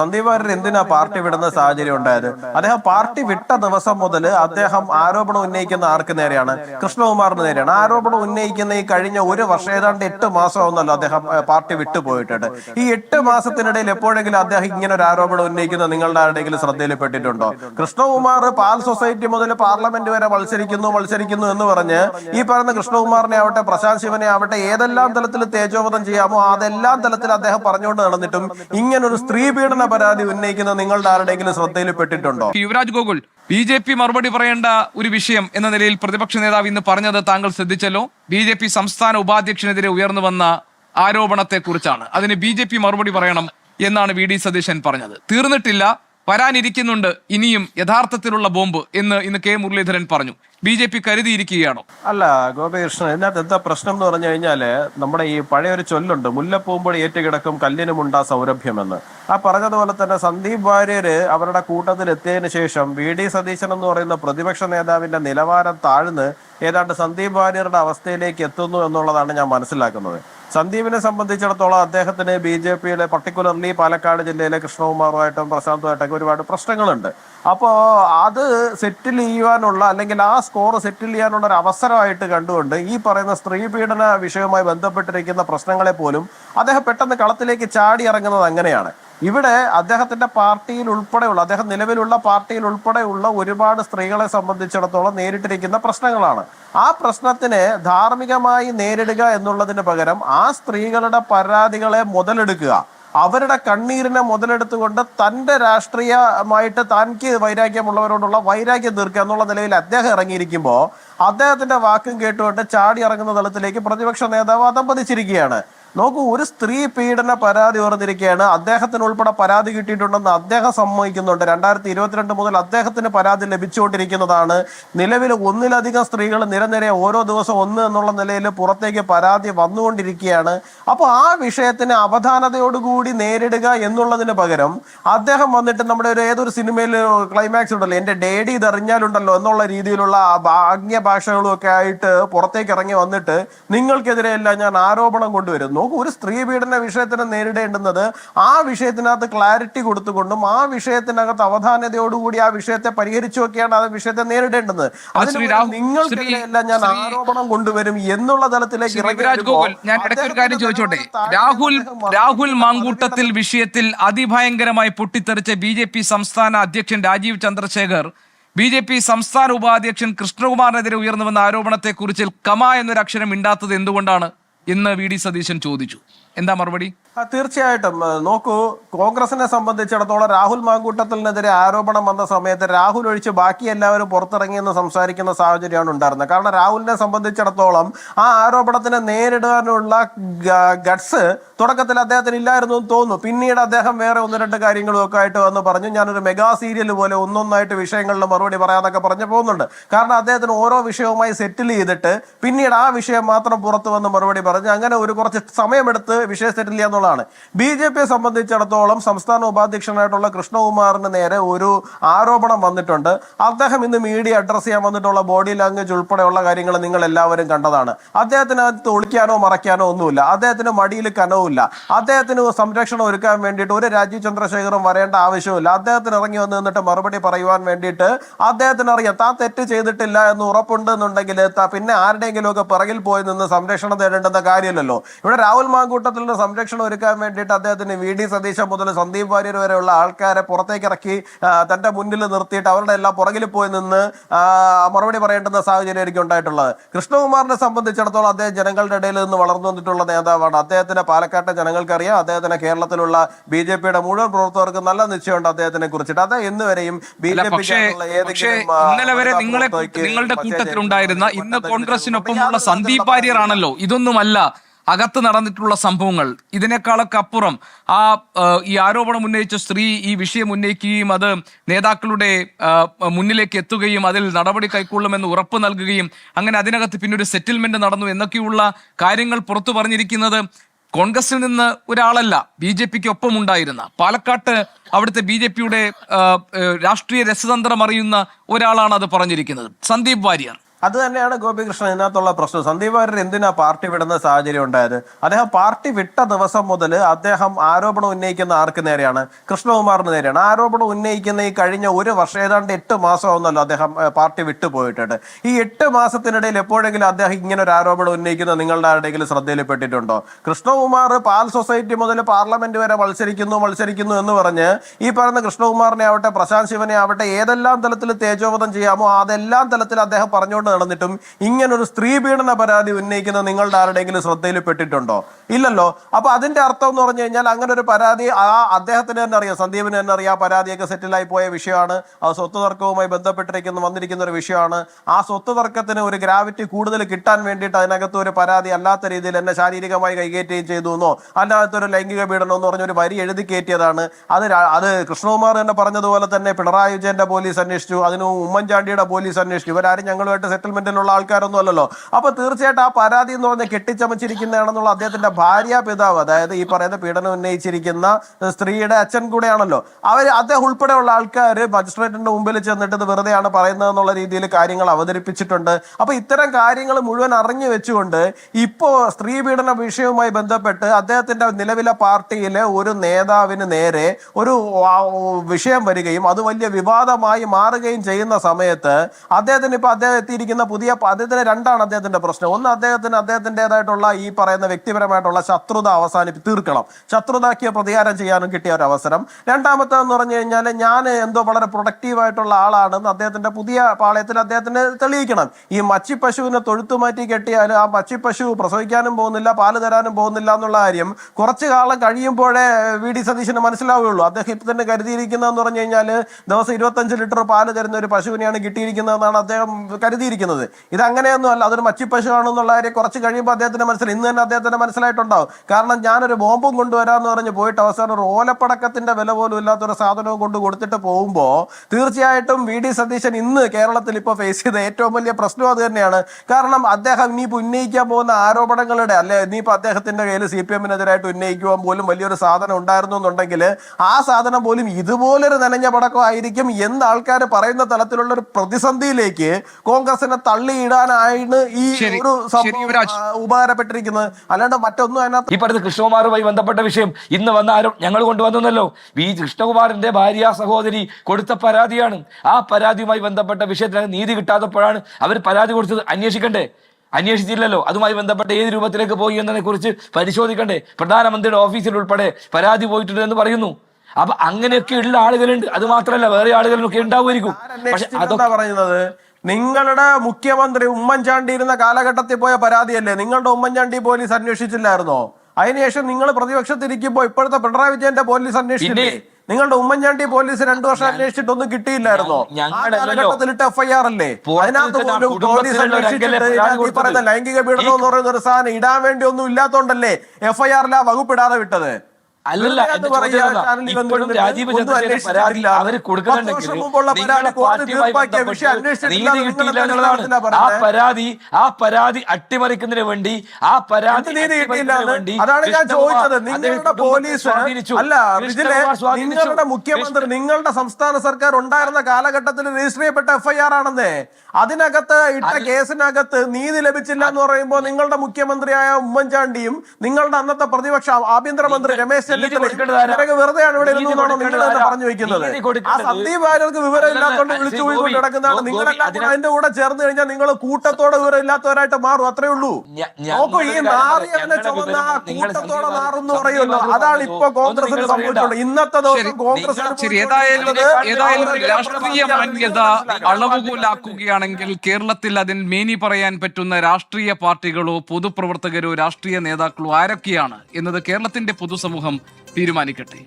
സന്ദീപ് വാര്യർ എന്തിനാ പാർട്ടി വിടുന്ന സാഹചര്യം ഉണ്ടായത്? അദ്ദേഹം പാർട്ടി വിട്ട ദിവസം മുതൽ അദ്ദേഹം ആരോപണം ഉന്നയിക്കുന്ന ആർക്ക് നേരെയാണ്? കൃഷ്ണകുമാറിന് നേരെയാണ്. ആരോപണം ഉന്നയിക്കുന്ന ഈ കഴിഞ്ഞ ഒരു വർഷം ഏതാണ്ട് എട്ട് മാസമാവുന്നല്ലോ അദ്ദേഹം പാർട്ടി പാർട്ടി വിട്ടുപോയിട്ടുണ്ട് ഈ എട്ട് മാസത്തിനിടയിൽ എപ്പോഴെങ്കിലും അദ്ദേഹം ഇങ്ങനെ ഒരു ആരോപണം ഉന്നയിക്കുന്ന നിങ്ങളുടെ ആരുടെയെങ്കിലും ശ്രദ്ധയിൽപ്പെട്ടിട്ടുണ്ടോ? കൃഷ്ണകുമാർ പാൽ സൊസൈറ്റി മുതൽ പാർലമെന്റ് വരെ മത്സരിക്കുന്നു മത്സരിക്കുന്നു എന്ന് പറഞ്ഞ് ഈ പറയുന്ന കൃഷ്ണകുമാറിനെ ആവട്ടെ പ്രശാന്ത് ശിവനെ ആവട്ടെ ഏതെല്ലാം തലത്തിൽ തേജോവധം ചെയ്യാമോ അതെല്ലാം തലത്തിൽ അദ്ദേഹം പറഞ്ഞുകൊണ്ട് നടന്നിട്ടും ഇങ്ങനൊരു സ്ത്രീ പീഡന പരാതി ഉന്നയിക്കുന്ന നിങ്ങളുടെ ആരുടെയെങ്കിലും ശ്രദ്ധയിൽപ്പെട്ടിട്ടുണ്ടോ Yuvraj Gokul B J P മറുപടി പറയേണ്ട ഒരു വിഷയം എന്ന നിലയിൽ പ്രതിപക്ഷ നേതാവ് ഇന്ന് പറഞ്ഞത് താങ്കൾ ശ്രദ്ധിച്ചല്ലോ. ബി ജെ പി സംസ്ഥാന ഉപാധ്യക്ഷനെതിരെ ഉയർന്നു വന്ന ആരോപണത്തെ കുറിച്ചാണ് അതിന് ബി ജെ പി മറുപടി പറയണം എന്നാണ് വി ഡി സതീശൻ പറഞ്ഞത്. തീർന്നിട്ടില്ല. വരാനിരിക്കുന്നുണ്ട് ഇനിയും യഥാർത്ഥത്തിലുള്ള ബോംബ് എന്ന് ഇന്ന് കെ മുരളീധരൻ പറഞ്ഞു. ബി ജെ പി കരുതിയിരിക്കുകയാണോ? അല്ല ഗോപകൃഷ്ണൻ ഇതിനകത്ത് എന്താ പ്രശ്നം എന്ന് പറഞ്ഞു കഴിഞ്ഞാൽ നമ്മുടെ ഈ പഴയ ഒരു ചൊല്ലുണ്ട് മുല്ലപ്പൂമ്പൊടി ഏറ്റുകിടക്കും കല്ലിനുമുണ്ടാ സൗരഭ്യമെന്ന്. ആ പറഞ്ഞതുപോലെ തന്നെ സന്ദീപ് വാര്യര് അവരുടെ കൂട്ടത്തിൽ എത്തിയതിനു ശേഷം വി ഡി സതീശൻ എന്ന് പറയുന്ന പ്രതിപക്ഷ നേതാവിന്റെ നിലവാരം താഴ്ന്ന് ഏതാണ്ട് സന്ദീപ് വാര്യരുടെ അവസ്ഥയിലേക്ക് എത്തുന്നു എന്നുള്ളതാണ് ഞാൻ മനസ്സിലാക്കുന്നത്. സന്ദീപിനെ സംബന്ധിച്ചിടത്തോളം അദ്ദേഹത്തിന് ബി ജെ പിയിലെ പർട്ടിക്കുലർലി പാലക്കാട് ജില്ലയിലെ കൃഷ്ണകുമാറുമായിട്ടും പ്രശാന്തുമായിട്ടൊക്കെ ഒരുപാട് പ്രശ്നങ്ങളുണ്ട്. അപ്പോൾ അത് സെറ്റിൽ ചെയ്യുവാനുള്ള അല്ലെങ്കിൽ ആ സ്കോർ സെറ്റിൽ ചെയ്യാനുള്ള ഒരു അവസരമായിട്ട് കണ്ടുകൊണ്ട് ഈ പറയുന്ന സ്ത്രീ പീഡന വിഷയവുമായി ബന്ധപ്പെട്ടിരിക്കുന്ന പ്രശ്നങ്ങളെ പോലും അദ്ദേഹം പെട്ടെന്ന് കളത്തിലേക്ക് ചാടി ഇറങ്ങുന്നത് അങ്ങനെയാണ്. ഇവിടെ അദ്ദേഹത്തിന്റെ പാർട്ടിയിൽ ഉൾപ്പെടെയുള്ള അദ്ദേഹം നിലവിലുള്ള പാർട്ടിയിൽ ഉൾപ്പെടെയുള്ള ഒരുപാട് സ്ത്രീകളെ സംബന്ധിച്ചിടത്തോളം നേരിട്ടിരിക്കുന്ന പ്രശ്നങ്ങളാണ്. ആ പ്രശ്നത്തിനെ ധാർമ്മികമായി നേരിടുക എന്നുള്ളതിന് പകരം ആ സ്ത്രീകളുടെ പരാതികളെ മുതലെടുക്കുക. അവരുടെ കണ്ണീരിനെ മുതലെടുത്തുകൊണ്ട് തന്റെ രാഷ്ട്രീയമായിട്ട് തനിക്ക് വൈരാഗ്യമുള്ളവരോടുള്ള വൈരാഗ്യം തീർക്കുക എന്നുള്ള നിലയിൽ അദ്ദേഹം ഇറങ്ങിയിരിക്കുമ്പോൾ അദ്ദേഹത്തിന്റെ വാക്കും കേട്ടുകൊണ്ട് ചാടി ഇറങ്ങുന്ന തലത്തിലേക്ക് പ്രതിപക്ഷ നേതാവ് അതമ്പതിച്ചിരിക്കുകയാണ്. നോക്കൂ ഒരു സ്ത്രീ പീഡന പരാതി ഉയർന്നിരിക്കുകയാണ്. അദ്ദേഹത്തിന് ഉൾപ്പെടെ പരാതി കിട്ടിയിട്ടുണ്ടെന്ന് അദ്ദേഹം സമ്മതിക്കുന്നുണ്ട്. രണ്ടായിരത്തി ഇരുപത്തിരണ്ട് മുതൽ അദ്ദേഹത്തിന് പരാതി ലഭിച്ചുകൊണ്ടിരിക്കുന്നതാണ്. നിലവിൽ ഒന്നിലധികം സ്ത്രീകൾ നിരനിരെ ഓരോ ദിവസം ഒന്ന് എന്നുള്ള നിലയിൽ പുറത്തേക്ക് പരാതി വന്നുകൊണ്ടിരിക്കുകയാണ്. അപ്പോൾ ആ വിഷയത്തിന് അവധാനതയോടുകൂടി നേരിടുക എന്നുള്ളതിന് പകരം അദ്ദേഹം വന്നിട്ട് നമ്മുടെ ഒരു ഏതൊരു സിനിമയിൽ ക്ലൈമാക്സ് ഉണ്ടല്ലോ എന്റെ ഡേഡി ഇതറിഞ്ഞാലുണ്ടല്ലോ എന്നുള്ള രീതിയിലുള്ള ആ ഭാഗ്യ ഭാഷകളും ഒക്കെ ആയിട്ട് പുറത്തേക്ക് ഇറങ്ങി വന്നിട്ട് നിങ്ങൾക്കെതിരെയല്ല ഞാൻ ആരോപണം കൊണ്ടുവരും നോക്കൂ ഒരു സ്ത്രീ പീഡന വിഷയത്തിനെ നേരിടേണ്ടുന്നത് ആ വിഷയത്തിനകത്ത് ക്ലാരിറ്റി കൊടുത്തുകൊണ്ടും ആ വിഷയത്തിനകത്ത് അവധാനതയോടുകൂടി ആ വിഷയത്തെ പരിഹരിച്ചു പരിഹരിച്ചുമൊക്കെയാണ് ആ വിഷയത്തെ നേരിടേണ്ടത് അത് ശ്രീ രാഹുൽ- നിങ്ങൾക്കെതിരെയല്ല ഞാൻ ആരോപണം കൊണ്ടുവരും എന്നുള്ള തലത്തിലേക്ക് ഗോകുൽ ഞാൻ കാര്യം ചോദിച്ചോട്ടെ? രാഹുൽ രാഹുൽ മാങ്കൂട്ടത്തിൽ വിഷയത്തിൽ അതിഭയങ്കരമായി പൊട്ടിത്തെറിച്ച ബി ജെ പി സംസ്ഥാന അധ്യക്ഷൻ Rajeev Chandrasekhar B J P സംസ്ഥാന ഉപാധ്യക്ഷൻ കൃഷ്ണകുമാറിനെതിരെ ഉയർന്നു വന്ന ആരോപണത്തെക്കുറിച്ച് കമ എന്നൊരു അക്ഷരം മിണ്ടാത്തത് എന്തുകൊണ്ടാണ്? എന്ന് വി ഡി സതീശൻ ചോദിച്ചു. എന്താ മറുപടി? തീർച്ചയായിട്ടും. നോക്കൂ കോൺഗ്രസിനെ സംബന്ധിച്ചിടത്തോളം രാഹുൽ മാങ്കൂട്ടത്തിനെതിരെ ആരോപണം വന്ന സമയത്ത് രാഹുൽ ഒഴിച്ച് ബാക്കി എല്ലാവരും പുറത്തിറങ്ങിയെന്ന് സംസാരിക്കുന്ന സാഹചര്യമാണ് ഉണ്ടായിരുന്നത്. കാരണം രാഹുലിനെ സംബന്ധിച്ചിടത്തോളം ആ ആരോപണത്തിനെ നേരിടാനുള്ള ഗട്സ് തുടക്കത്തിൽ അദ്ദേഹത്തിന് ഇല്ലായിരുന്നു എന്ന് തോന്നുന്നു. പിന്നീട് അദ്ദേഹം വേറെ ഒന്ന് രണ്ട് കാര്യങ്ങളും ഒക്കെ ആയിട്ട് വന്ന് പറഞ്ഞു. ഞാനൊരു മെഗാ സീരിയൽ പോലെ ഒന്നൊന്നായിട്ട് വിഷയങ്ങളിൽ മറുപടി പറയാന്നൊക്കെ പറഞ്ഞു പോകുന്നുണ്ട്. കാരണം അദ്ദേഹത്തിന് ഓരോ വിഷയവുമായി സെറ്റിൽ ചെയ്തിട്ട് പിന്നീട് ആ വിഷയം മാത്രം പുറത്തു വന്ന് മറുപടി പറഞ്ഞു അങ്ങനെ ഒരു കുറച്ച് സമയമെടുത്ത് വിഷയം സെറ്റിൽ ചെയ്യാന്നുള്ളതാണ് ബി ജെ പിയെ സംബന്ധിച്ചിടത്തോളം സംസ്ഥാന ഉപാധ്യക്ഷനായിട്ടുള്ള കൃഷ്ണകുമാറിന് നേരെ ഒരു ആരോപണം വന്നിട്ടുണ്ട്. അദ്ദേഹം ഇന്ന് മീഡിയ അഡ്രസ് ചെയ്യാൻ വന്നിട്ടുള്ള ബോഡി ലാംഗ്വേജ് ഉൾപ്പെടെയുള്ള കാര്യങ്ങൾ നിങ്ങൾ എല്ലാവരും കണ്ടതാണ്. അദ്ദേഹത്തിനകത്ത് ഒളിക്കാനോ മറയ്ക്കാനോ ഒന്നുമില്ല. അദ്ദേഹത്തിന് മടിയിൽ കനവുമില്ല. അദ്ദേഹത്തിന് സംരക്ഷണം ഒരുക്കാൻ വേണ്ടിയിട്ട് ഒരു രാജീവ് ചന്ദ്രശേഖറും വരേണ്ട ആവശ്യമില്ല അദ്ദേഹത്തിന് ഇറങ്ങി വന്ന് നിന്നിട്ട് മറുപടി പറയുവാൻ വേണ്ടിയിട്ട് അദ്ദേഹത്തിന് അറിയാം താൻ തെറ്റ് ചെയ്തിട്ടില്ല എന്ന് ഉറപ്പുണ്ടെന്നുണ്ടെങ്കിൽ പിന്നെ ആരുടെയെങ്കിലും ഒക്കെ പിറകിൽ പോയി നിന്ന് സംരക്ഷണം തേടേണ്ടുന്ന കാര്യമല്ലല്ലോ. ഇവിടെ രാഹുൽ മാങ്കൂട്ടത്തിൽ നിന്ന് സംരക്ഷണം ഒരുക്കാൻ വേണ്ടിയിട്ട് അദ്ദേഹത്തിന് വി ഡി സതീശൻ മുതൽ സന്ദീപ് വാര്യർ വരെയുള്ള ആൾക്കാരെ പുറത്തേക്ക് ഇറക്കി തന്റെ മുന്നിൽ നിർത്തിയിട്ട് അവരുടെ എല്ലാം പുറകിൽ പോയി നിന്ന് മറുപടി പറയേണ്ടുന്ന സാഹചര്യമായിരിക്കും ഉണ്ടായിട്ടുള്ളത്. കൃഷ്ണകുമാറിനെ സംബന്ധിച്ചിടത്തോളം അദ്ദേഹം ജനങ്ങളുടെ ഇടയിൽ നിന്ന് വളർന്നു വന്നിട്ടുള്ള നേതാവാണ്. അദ്ദേഹത്തിന് പാലക്കാട്ടെ ജനങ്ങൾക്കറിയാം. അദ്ദേഹത്തിന് കേരളത്തിലുള്ള ബി ജെ പിയുടെ മുഴുവൻ പ്രവർത്തകർക്ക് നല്ല നിശ്ചയമുണ്ട് അദ്ദേഹത്തിനെ കുറിച്ചിട്ട്. അത് ഇന്ന് വരെയും ബി ജെ പി ഇന്നലെ വരെ നിങ്ങളെ നിങ്ങളുടെ കൂട്ടത്തിലുണ്ടായിരുന്ന ഇന്ന് കോൺഗ്രസിനൊപ്പമുള്ള സന്ദീപ് വാര്യർ ആണല്ലോ ഇതൊന്നുമല്ല. അകത്ത് നടന്നിട്ടുള്ള സംഭവങ്ങൾ. ഇതിനേക്കാളൊക്കെ അപ്പുറം ആ ഈ ആരോപണം ഉന്നയിച്ച സ്ത്രീ ഈ വിഷയം ഉന്നയിക്കുകയും അത് നേതാക്കളുടെ മുന്നിലേക്ക് എത്തുകയും അതിൽ നടപടി കൈക്കൊള്ളുമെന്ന് ഉറപ്പ് നൽകുകയും അങ്ങനെ അതിനകത്ത് പിന്നെ ഒരു സെറ്റിൽമെന്റ് നടന്നു എന്നൊക്കെയുള്ള കാര്യങ്ങൾ പുറത്തു പറഞ്ഞിരിക്കുന്നത് കോൺഗ്രസിൽ നിന്ന് ഒരാളല്ല ബി ജെ പിക്ക് ഒപ്പം ഉണ്ടായിരുന്ന പാലക്കാട്ട് അവിടുത്തെ ബി ജെ പിയുടെ രാഷ്ട്രീയ രസതന്ത്രം അറിയുന്ന ഒരാളാണ് അത് പറഞ്ഞിരിക്കുന്നത്. സന്ദീപ് വാര്യർ. അത് തന്നെയാണ് ഗോപികൃഷ്ണൻ ഇതിനകത്തുള്ള പ്രശ്നം. സന്ദീപ് വാര്യർ എന്തിനാ പാർട്ടി വിടുന്ന സാഹചര്യം ഉണ്ടായത്? അദ്ദേഹം പാർട്ടി വിട്ട ദിവസം മുതൽ അദ്ദേഹം ആരോപണം ഉന്നയിക്കുന്ന ആർക്ക് നേരെയാണ്? കൃഷ്ണകുമാറിന് നേരെയാണ്. ആരോപണം ഉന്നയിക്കുന്ന ഈ കഴിഞ്ഞ ഒരു വർഷം ഏതാണ്ട് എട്ട് മാസമാവുന്നല്ലോ അദ്ദേഹം പാർട്ടി വിട്ടു പോയിട്ടുണ്ട്. ഈ എട്ട് മാസത്തിനിടയിൽ എപ്പോഴെങ്കിലും അദ്ദേഹം ഇങ്ങനെ ഒരു ആരോപണം ഉന്നയിക്കുന്ന നിങ്ങളുടെ ആരുടെയെങ്കിലും ശ്രദ്ധയിൽപ്പെട്ടിട്ടുണ്ടോ? കൃഷ്ണകുമാർ പാൽ സൊസൈറ്റി മുതൽ പാർലമെന്റ് വരെ മത്സരിക്കുന്നു മത്സരിക്കുന്നു എന്ന് പറഞ്ഞ് ഈ പറയുന്ന കൃഷ്ണകുമാറിനെ ആവട്ടെ പ്രശാന്ത് ശിവനെ ആവട്ടെ ഏതെല്ലാം തലത്തിൽ തേജോവധം ചെയ്യാമോ അതെല്ലാം തലത്തിൽ അദ്ദേഹം പറഞ്ഞുകൊണ്ട് നടന്നിട്ടും ഇങ്ങനൊരു സ്ത്രീ പീഡന പരാതി ഉന്നയിക്കുന്ന നിങ്ങളുടെ ആരുടെയെങ്കിലും ശ്രദ്ധയിൽ പെട്ടിട്ടുണ്ടോ? ഇല്ലല്ലോ. അപ്പൊ അതിന്റെ അർത്ഥം എന്ന് പറഞ്ഞു കഴിഞ്ഞാൽ അങ്ങനെ ഒരു പരാതി ആ അദ്ദേഹത്തിന് തന്നെ അറിയാം സന്ദീപിന് തന്നെ അറിയാം. പരാതിയൊക്കെ സെറ്റിലായി പോയ വിഷയമാണ്. ആ സ്വത്ത് തർക്കവുമായി ബന്ധപ്പെട്ടിരിക്കുന്ന വന്നിരിക്കുന്ന ഒരു വിഷയമാണ്. ആ സ്വത്ത് തർക്കത്തിന് ഒരു ഗ്രാവിറ്റി കൂടുതൽ കിട്ടാൻ വേണ്ടിയിട്ട് അതിനകത്ത് ഒരു പരാതി അല്ലാത്ത രീതിയിൽ എന്നെ ശാരീരികമായി കൈകയറ്റുകയും ചെയ്തു എന്നോ അല്ലാത്ത ഒരു ലൈംഗിക പീഡനം എന്ന് പറഞ്ഞ ഒരു വരി എഴുതി കയറ്റിയതാണ്. അത് അത് കൃഷ്ണകുമാർ തന്നെ പറഞ്ഞതുപോലെ തന്നെ പിണറായി വിജയന്റെ പോലീസ് അന്വേഷിച്ചു അതിന് ഉമ്മൻചാണ്ടിയുടെ പോലീസ് അന്വേഷിച്ചു. ഇവരാരും ഞങ്ങളുമായിട്ട് സെറ്റിൽമെന്റിലുള്ള ആൾക്കാരൊന്നും അല്ലല്ലോ. അപ്പൊ തീർച്ചയായിട്ടും ആ പരാതി എന്ന് പറഞ്ഞ കെട്ടിച്ചമച്ചിരിക്കുന്നതാണെന്നുള്ള അദ്ദേഹത്തിന്റെ ഭാര്യ പിതാവ് അതായത് ഈ പറയുന്ന പീഡനം ഉന്നയിച്ചിരിക്കുന്ന സ്ത്രീയുടെ അച്ഛൻ കൂടെയാണല്ലോ. അവർ അദ്ദേഹം ഉൾപ്പെടെയുള്ള ആൾക്കാർ മജിസ്ട്രേറ്റിന്റെ മുമ്പിൽ ചെന്നിട്ട് ഇത് വെറുതെയാണ് പറയുന്നത് എന്നുള്ള രീതിയിൽ കാര്യങ്ങൾ അവതരിപ്പിച്ചിട്ടുണ്ട്. അപ്പൊ ഇത്തരം കാര്യങ്ങൾ മുഴുവൻ അറിഞ്ഞു വെച്ചുകൊണ്ട് ഇപ്പോ സ്ത്രീ പീഡന വിഷയവുമായി ബന്ധപ്പെട്ട് അദ്ദേഹത്തിന്റെ നിലവിലെ പാർട്ടിയിലെ ഒരു നേതാവിന് നേരെ ഒരു വിഷയം വരികയും അത് വലിയ വിവാദമായി മാറുകയും ചെയ്യുന്ന സമയത്ത് അദ്ദേഹത്തിന് ഇപ്പൊ അദ്ദേഹം എത്തിയിരിക്കുന്ന പുതിയ അദ്ദേഹത്തിന് രണ്ടാണ് അദ്ദേഹത്തിന്റെ പ്രശ്നം. ഒന്ന് അദ്ദേഹത്തിന് അദ്ദേഹത്തിന്റെതായിട്ടുള്ള ഈ പറയുന്ന വ്യക്തിപരമായിട്ടുള്ള ശത്രുത അവസാനിപ്പി തീർക്കണം. ശത്രുതാക്കിയ പ്രതികാരം ചെയ്യാനും കിട്ടിയ ഒരു അവസരം. രണ്ടാമത്തേന്ന് പറഞ്ഞു കഴിഞ്ഞാൽ ഞാൻ എന്തോ വളരെ പ്രൊഡക്റ്റീവ് ആയിട്ടുള്ള ആളാണെന്ന് അദ്ദേഹത്തിന്റെ പുതിയ പാളയത്തിൽ അദ്ദേഹത്തിന് തെളിയിക്കണം. ഈ മച്ചിപ്പശുവിനെ തൊഴുത്തു മാറ്റി കെട്ടിയാൽ ആ മച്ചിപ്പശു പശു പ്രസവിക്കാനും പോകുന്നില്ല പാൽ തരാനും പോകുന്നില്ല എന്നുള്ള കാര്യം കുറച്ചു കാലം കഴിയുമ്പോഴേ വി ഡി സതീശന് മനസ്സിലാവുകയുള്ളൂ. അദ്ദേഹം ഇപ്പം തന്നെ കരുതിയിരിക്കുന്നതെന്ന് പറഞ്ഞു കഴിഞ്ഞാൽ ദിവസം ഇരുപത്തഞ്ച് ലിറ്റർ പാൽ തരുന്ന ഒരു പശുവിനെയാണ് കിട്ടിയിരിക്കുന്നതെന്നാണ് അദ്ദേഹം കരുതിയിരിക്കുന്നത്. ഇത് അങ്ങനെയൊന്നും അല്ല അതൊരു മച്ചിപ്പശു പശു ആണെന്നുള്ള കാര്യം കുറച്ച് കഴിയുമ്പോൾ അദ്ദേഹത്തിന്റെ മനസ്സിൽ ഇന്ന് തന്നെ അദ്ദേഹത്തിന്റെ മനസ്സിലായിട്ടുണ്ടാവും. കാരണം ഞാനൊരു ബോംബും കൊണ്ടുവരാമെന്ന് പറഞ്ഞ് പോയിട്ട് അവസാനം ഒരു ഓലപ്പടക്കത്തിന്റെ വില പോലും ഇല്ലാത്തൊരു സാധനവും കൊണ്ട് കൊടുത്തിട്ട് പോകുമ്പോൾ തീർച്ചയായിട്ടും വി ഡി സതീശൻ ഇന്ന് കേരളത്തിൽ ഇപ്പോൾ ഫേസ് ചെയ്ത ഏറ്റവും വലിയ പ്രശ്നം അത് തന്നെയാണ്. കാരണം അദ്ദേഹം ഇനിയിപ്പോൾ ഉന്നയിക്കാൻ പോകുന്ന ആരോപണങ്ങളുടെ അല്ലെ ഇനിയിപ്പോൾ അദ്ദേഹത്തിന്റെ കയ്യിൽ സി പി എമ്മിനെതിരായിട്ട് ഉന്നയിക്കുവാൻ പോലും വലിയൊരു സാധനം ഉണ്ടായിരുന്നു എന്നുണ്ടെങ്കിൽ ആ സാധനം പോലും ഇതുപോലൊരു നനഞ്ഞ പടക്കമായിരിക്കും എന്ന് ആൾക്കാർ പറയുന്ന തലത്തിലുള്ള ഒരു പ്രതിസന്ധിയിലേക്ക് കോൺഗ്രസിനെ തള്ളിയിടാനാണ് ഈ ഒരു ഉപകാരപ്പെട്ടിരിക്കുന്നത്. അല്ലാണ്ട് മറ്റൊന്നും അതിനകത്ത് ഈ പറഞ്ഞ കൃഷ്ണകുമാറുമായി ബന്ധപ്പെട്ട വിഷയം ഇന്ന് വന്ന ആരും ഞങ്ങൾ കൊണ്ടുവന്നല്ലോ. ഈ കൃഷ്ണകുമാറിന്റെ ഭാര്യ സഹോദരി കൊടുത്ത പരാതിയാണ്. ആ പരാതിയുമായി ബന്ധപ്പെട്ട വിഷയത്തിന് നീതി കിട്ടാത്തപ്പോഴാണ് അവർ പരാതി കൊടുത്തത്. അന്വേഷിക്കണ്ടേ? അന്വേഷിച്ചില്ലല്ലോ. അതുമായി ബന്ധപ്പെട്ട ഏത് രൂപത്തിലേക്ക് പോയി എന്നതിനെ കുറിച്ച് പരിശോധിക്കണ്ടേ? പ്രധാനമന്ത്രിയുടെ ഓഫീസിൽ ഉൾപ്പെടെ പരാതി പോയിട്ടുണ്ട് എന്ന് പറയുന്നു. അപ്പൊ അങ്ങനെയൊക്കെ ഉള്ള ആളുകളുണ്ട്. അത് മാത്രമല്ല വേറെ ആളുകളൊക്കെ ഉണ്ടാവുമായിരിക്കും. പക്ഷെ അതൊക്കെ പറയുന്നത്? നിങ്ങളുടെ മുഖ്യമന്ത്രി ഉമ്മൻചാണ്ടി ഇരുന്ന കാലഘട്ടത്തിൽ പോയ പരാതിയല്ലേ? നിങ്ങളുടെ ഉമ്മൻചാണ്ടി പോലീസ് അന്വേഷിച്ചില്ലായിരുന്നോ? അതിനുശേഷം നിങ്ങൾ പ്രതിപക്ഷത്തിരിക്കുമ്പോ ഇപ്പോഴത്തെ പിണറായി വിജയന്റെ പോലീസ് അന്വേഷിച്ചില്ലേ? നിങ്ങളുടെ ഉമ്മൻചാണ്ടി പോലീസ് രണ്ടു വർഷം അന്വേഷിച്ചിട്ടൊന്നും കിട്ടിയില്ലായിരുന്നോ? കാലഘട്ടത്തിലിട്ട് എഫ്ഐആർ അല്ലേ? അതിനകത്ത് പോലും പോലീസ് അന്വേഷിച്ചിട്ട് ഈ പറയുന്ന ലൈംഗിക പീഡനം എന്ന് പറയുന്ന ഒരു സാധനം ഇടാൻ വേണ്ടി ഒന്നും ഇല്ലാത്തോണ്ടല്ലേ എഫ്ഐആറിൽ ആ വകുപ്പിടാതെ വിട്ടത്? അല്ലല്ല ഇപ്പോഴും രാജീവ് ചന്ദ്രശേഖരൻ പരാതി. അവർ കൊടുക്കുന്നുണ്ടെങ്കിൽ നീതി കിട്ടിയില്ല എന്നുള്ളതാണ്. ആ പരാതി ആ പരാതി അട്ടിമറിക്കുന്നതിന് വേണ്ടി ആ പരാതി വേണ്ടി അതാണ് ഞാൻ ചോദിച്ചത്. നിങ്ങളുടെ പോലീസ്. അല്ല വിജിലെ നിങ്ങളുടെ മുഖ്യമന്ത്രി നിങ്ങളുടെ സംസ്ഥാന സർക്കാർ ഉണ്ടായിരുന്ന കാലഘട്ടത്തിൽ രജിസ്റ്റർ ചെയ്യപ്പെട്ട എഫ്ഐആർ ആണെന്നേ. അതിനകത്ത് ഇട്ട കേസിനകത്ത് നീതി ലഭിച്ചില്ല എന്ന് പറയുമ്പോൾ നിങ്ങളുടെ മുഖ്യമന്ത്രിയായ ഉമ്മൻചാണ്ടിയും നിങ്ങളുടെ അന്നത്തെ പ്രതിപക്ഷ ആഭ്യന്തരമന്ത്രി രമേശ് വെറുതെയാണ് ഇവിടെ പറഞ്ഞു വെക്കുന്നത് ആ സന്ദീപ് വിവരം വിളിച്ചു അതിന്റെ കൂടെ ചേർന്ന് കഴിഞ്ഞാൽ നിങ്ങൾ കൂട്ടത്തോടെ വിവരം ഇല്ലാത്തവരായിട്ട് മാറും. അത്രേ ഉള്ളൂ. നോക്കൂ ഈ ചുമന്ന കൂട്ടത്തോടെ പറയുമല്ലോ അതാണ്. ഇപ്പൊ കോൺഗ്രസിന് സംഭവിച്ചത് സംഭവിച്ചുള്ളത്. ഇന്നത്തെ ദിവസം കോൺഗ്രസ് രാഷ്ട്രീയ മാന്യത കേരളത്തിൽ അതിൽ മേനി പറയാൻ പറ്റുന്ന രാഷ്ട്രീയ പാർട്ടികളോ പൊതുപ്രവർത്തകരോ രാഷ്ട്രീയ നേതാക്കളോ ആരൊക്കെയാണ് എന്നത് കേരളത്തിന്റെ പൊതുസമൂഹം തീരുമാനിക്കട്ടെ.